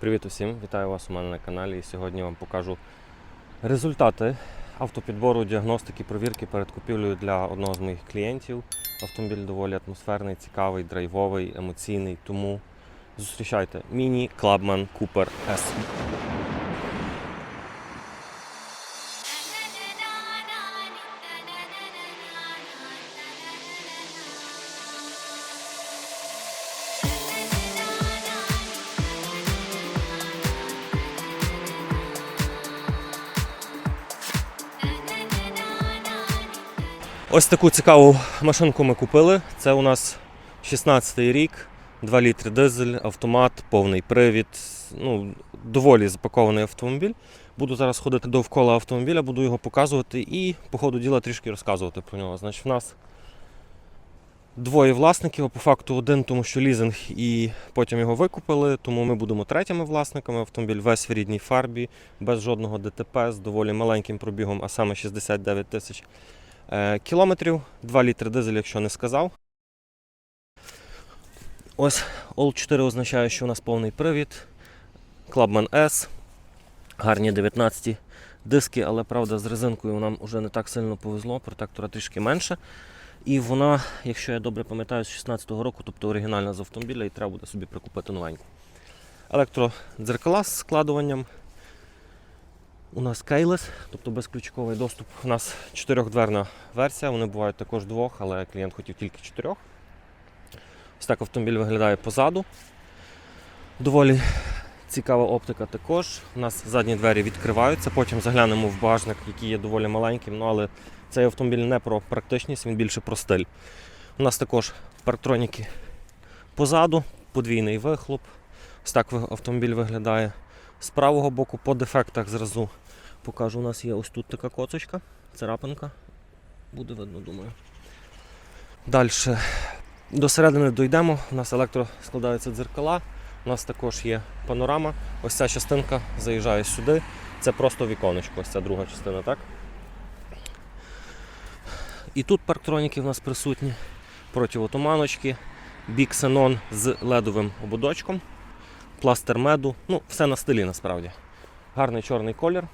Привіт усім! Вітаю вас у мене на каналі. І сьогодні вам покажу результати автопідбору, діагностики, провірки перед купівлею для одного з моїх клієнтів. Автомобіль доволі атмосферний, цікавий, драйвовий, емоційний. Тому зустрічайте Міні Clubman Cooper S. Ось таку цікаву машинку ми купили. Це у нас 16-й рік, 2 літри дизель, автомат, повний привід. Ну, доволі запакований автомобіль. Буду зараз ходити довкола автомобіля, буду його показувати і по ходу діла трішки розказувати про нього. Значить, в нас двоє власників, а по факту один, тому що лізинг і потім його викупили, тому ми будемо третіми власниками. Автомобіль весь в рідній фарбі, без жодного ДТП, з доволі маленьким пробігом, а саме 69 тисяч кілометрів, 2 літри дизель, якщо не сказав. Ось All 4 означає, що у нас повний привід. Clubman S. Гарні 19 диски, але правда з резинкою нам вже не так сильно повезло, протектора трішки менше. І вона, якщо я добре пам'ятаю, з 16-го року, тобто оригінальна з автомобіля, і треба буде собі прикупити новеньку. Електродзеркала з складуванням. У нас кейлес, тобто безключковий доступ. У нас чотирьохдверна версія, вони бувають також двох, але клієнт хотів тільки чотирьох. Ось так автомобіль виглядає позаду. Доволі цікава оптика також. У нас задні двері відкриваються, потім заглянемо в багажник, який є доволі маленьким, ну, але цей автомобіль не про практичність, він більше про стиль. У нас також парктроніки позаду, подвійний вихлоп. Ось так автомобіль виглядає. З правого боку по дефектах зразу покажу. У нас є ось тут така коцочка, царапинка. Буде видно, думаю. Далі. До середини дійдемо. У нас електро складаються дзеркала. У нас також є панорама. Ось ця частинка заїжджає сюди. Це просто віконечко, ось ця друга частина, так? І тут парктроніки в нас присутні. Противотуманочки, бік Xenon з ледовим ободочком, пластер меду. Ну, все на стилі насправді. Гарний чорний колір.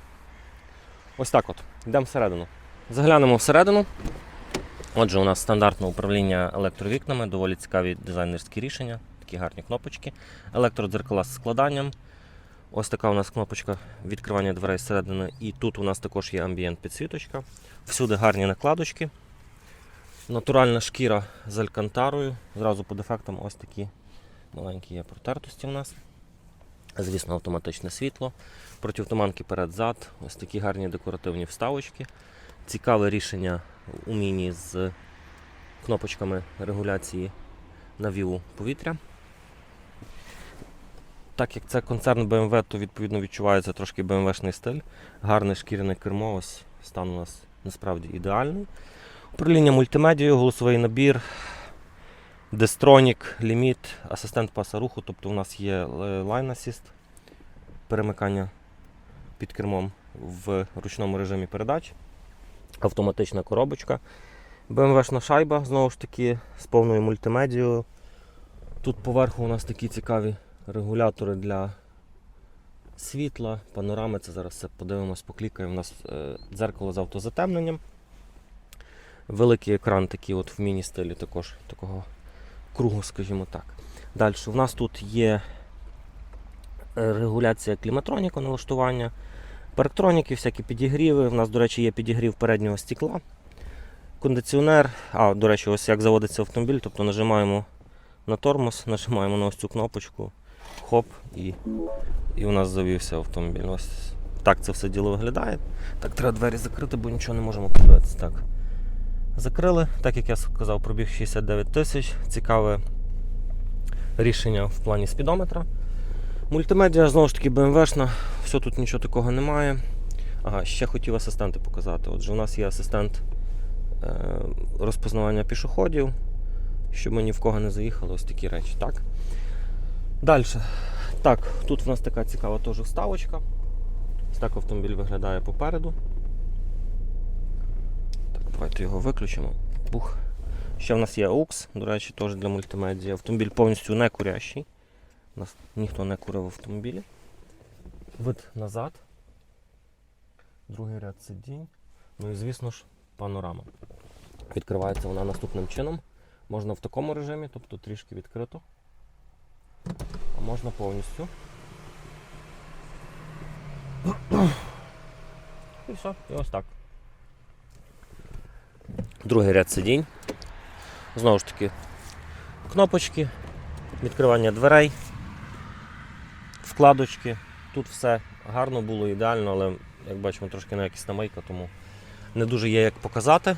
Ось так от. Йдемо всередину. Заглянемо всередину. Отже, у нас стандартне управління електровікнами, доволі цікаві дизайнерські рішення, такі гарні кнопочки. Електродзеркала з складанням. Ось така у нас кнопочка відкривання дверей зсередини. І тут у нас також є амбієнт підсвіточка. Всюди гарні накладочки. Натуральна шкіра з алькантарою. Зразу по дефектам ось такі маленькі є протертості у нас. Звісно, автоматичне світло. Противтуманки перед-зад. Ось такі гарні декоративні вставочки. Цікаве рішення у міні з кнопочками регуляції навіву повітря. Так як це концерн BMW, то відповідно відчувається трошки BMW-шний стиль. Гарне шкіряне кермо, ось стан у нас насправді ідеальний. Управління мультимедією, голосовий набір, Дестронік, ліміт, асистент паса руху, тобто у нас є е, Line Assist, перемикання під кермом в ручному режимі передач, автоматична коробочка. BMW-шна шайба, знову ж таки, з повною мультимедією. Тут поверху у нас такі цікаві регулятори для світла, панорами. Це зараз все подивимось, поклікаємо. У нас е, дзеркало з автозатемненням. Великий екран такий от в міні-стилі також такого кругу, скажімо так. Далі у нас тут є е, регуляція кліматроніку налаштування, парктроніки, всякі підігріви. У нас, до речі, є підігрів переднього стекла. Кондиціонер. А, до речі, ось як заводиться автомобіль, тобто нажимаємо на тормоз, нажимаємо на ось цю кнопочку, хоп, і, і у нас завівся автомобіль. Ось так це все діло виглядає. Так, треба двері закрити, бо нічого не можемо подивитися. Закрили, так як я сказав, пробіг 69 тисяч. Цікаве рішення в плані спідометра. Мультимедіа знову ж таки BMW-шна, все тут нічого такого немає. Ага, ще хотів асистенти показати. Отже, у нас є асистент е, розпознавання пішоходів, щоб ми ні в кого не заїхали, ось такі речі. Так? Далі. Так, тут в нас така цікава теж вставочка. Ось так автомобіль виглядає попереду. Давайте його виключимо. Бух. Ще в нас є AUX, до речі, теж для мультимедіа. Автомобіль повністю не курящий. У нас ніхто не курив в автомобілі. Вид назад. Другий ряд сидінь. Ну і звісно ж, панорама. Відкривається вона наступним чином. Можна в такому режимі, тобто трішки відкрито. А можна повністю. І все, і ось так. Другий ряд сидінь. Знову ж таки, кнопочки, відкривання дверей, вкладочки. Тут все гарно було, ідеально, але як бачимо, трошки неякісна майка, тому не дуже є як показати.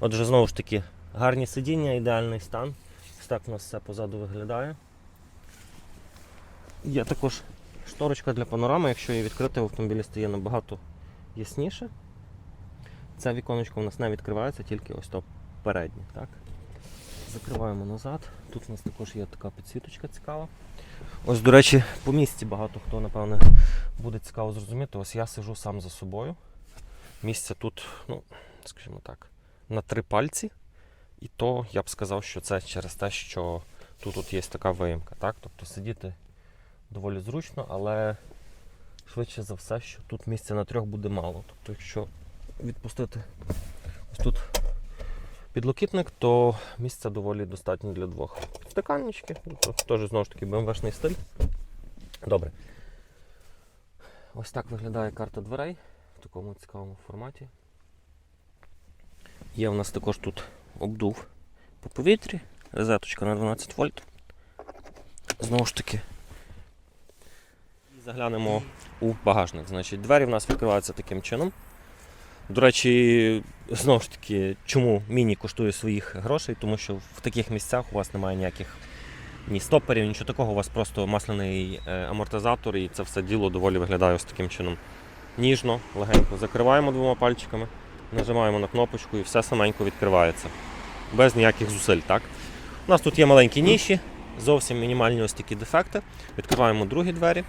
Отже, знову ж таки, гарні сидіння, ідеальний стан. Ось так у нас все позаду виглядає. Є також шторочка для панорами, якщо її відкрити, в автомобілі стає набагато ясніше. Це віконечко у нас не відкривається, тільки ось то переднє. Так? Закриваємо назад. Тут у нас також є така підсвіточка цікава. Ось, до речі, по місці багато хто, напевне, буде цікаво зрозуміти. Ось я сижу сам за собою. Місця тут, ну, скажімо так, на три пальці. І то я б сказав, що це через те, що тут, тут є така виїмка. Так? Тобто сидіти доволі зручно, але швидше за все, що тут місця на трьох буде мало. Тобто, якщо відпустити ось тут підлокітник, то місця доволі достатньо для двох. Підстаканнички, тобто теж знову ж таки BMW-шний стиль. Добре. Ось так виглядає карта дверей в такому цікавому форматі. Є у нас також тут обдув по повітрі, розеточка на 12 вольт. Знову ж таки. І заглянемо у багажник. Значить, двері в нас відкриваються таким чином. До речі, знову ж таки, чому міні коштує своїх грошей? Тому що в таких місцях у вас немає ніяких ні стоперів, нічого такого, у вас просто масляний е, амортизатор і це все діло доволі виглядає ось таким чином. Ніжно, легенько закриваємо двома пальчиками, нажимаємо на кнопочку і все саменько відкривається. Без ніяких зусиль. так? У нас тут є маленькі ніші, зовсім мінімальні ось такі дефекти. Відкриваємо другі двері.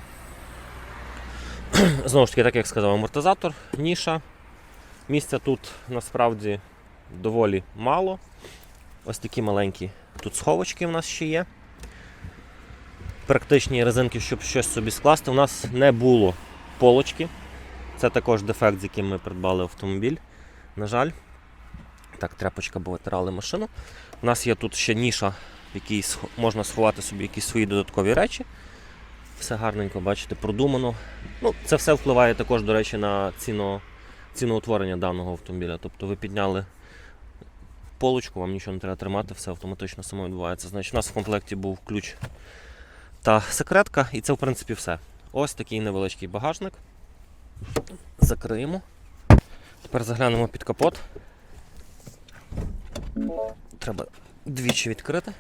Знову ж таки, так як сказав, амортизатор, ніша. Місця тут насправді доволі мало. Ось такі маленькі тут сховочки в нас ще є. Практичні резинки, щоб щось собі скласти. У нас не було полочки. Це також дефект, з яким ми придбали автомобіль. На жаль. Так, тряпочка, бо витирали машину. У нас є тут ще ніша, в якій можна сховати собі якісь свої додаткові речі. Все гарненько, бачите, продумано. Ну, це все впливає також, до речі, на ціно, ціноутворення даного автомобіля. Тобто ви підняли полочку, вам нічого не треба тримати, все автоматично само відбувається. Значить, у нас в комплекті був ключ та секретка, і це, в принципі, все. Ось такий невеличкий багажник. Закриємо. Тепер заглянемо під капот. Треба двічі відкрити.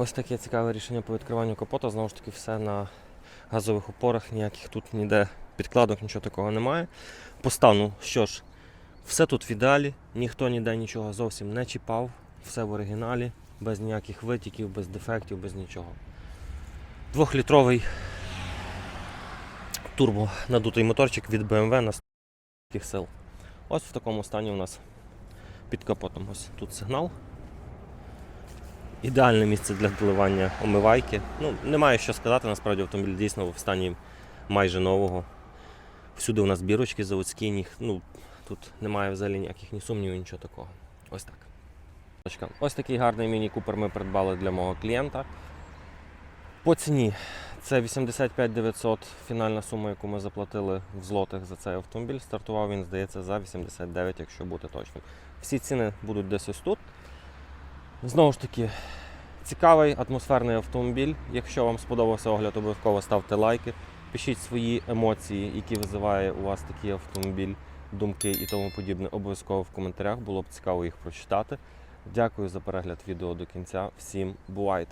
Ось таке цікаве рішення по відкриванню капота. Знову ж таки, все на газових опорах, ніяких тут ніде підкладок, нічого такого немає. По стану, що ж, все тут в ідеалі, ніхто ніде нічого зовсім не чіпав, все в оригіналі, без ніяких витіків, без дефектів, без нічого. Двохлітровий турбо надутий моторчик від BMW на 100 сил. Ось в такому стані у нас під капотом. Ось тут сигнал. Ідеальне місце для доливання омивайки. Ну, немає що сказати, насправді автомобіль дійсно в стані майже нового. Всюди у нас бірочки заводські, ні, ну, тут немає взагалі ніяких ні сумнівів, нічого такого. Ось так. Ось такий гарний міні-купер ми придбали для мого клієнта. По ціні це 85 900 фінальна сума, яку ми заплатили в злотих за цей автомобіль. Стартував він, здається, за 89, якщо бути точним. Всі ціни будуть десь ось тут. Знову ж таки, цікавий атмосферний автомобіль. Якщо вам сподобався огляд, обов'язково ставте лайки. Пишіть свої емоції, які визиває у вас такий автомобіль, думки і тому подібне. Обов'язково в коментарях. Було б цікаво їх прочитати. Дякую за перегляд відео до кінця. Всім бувайте!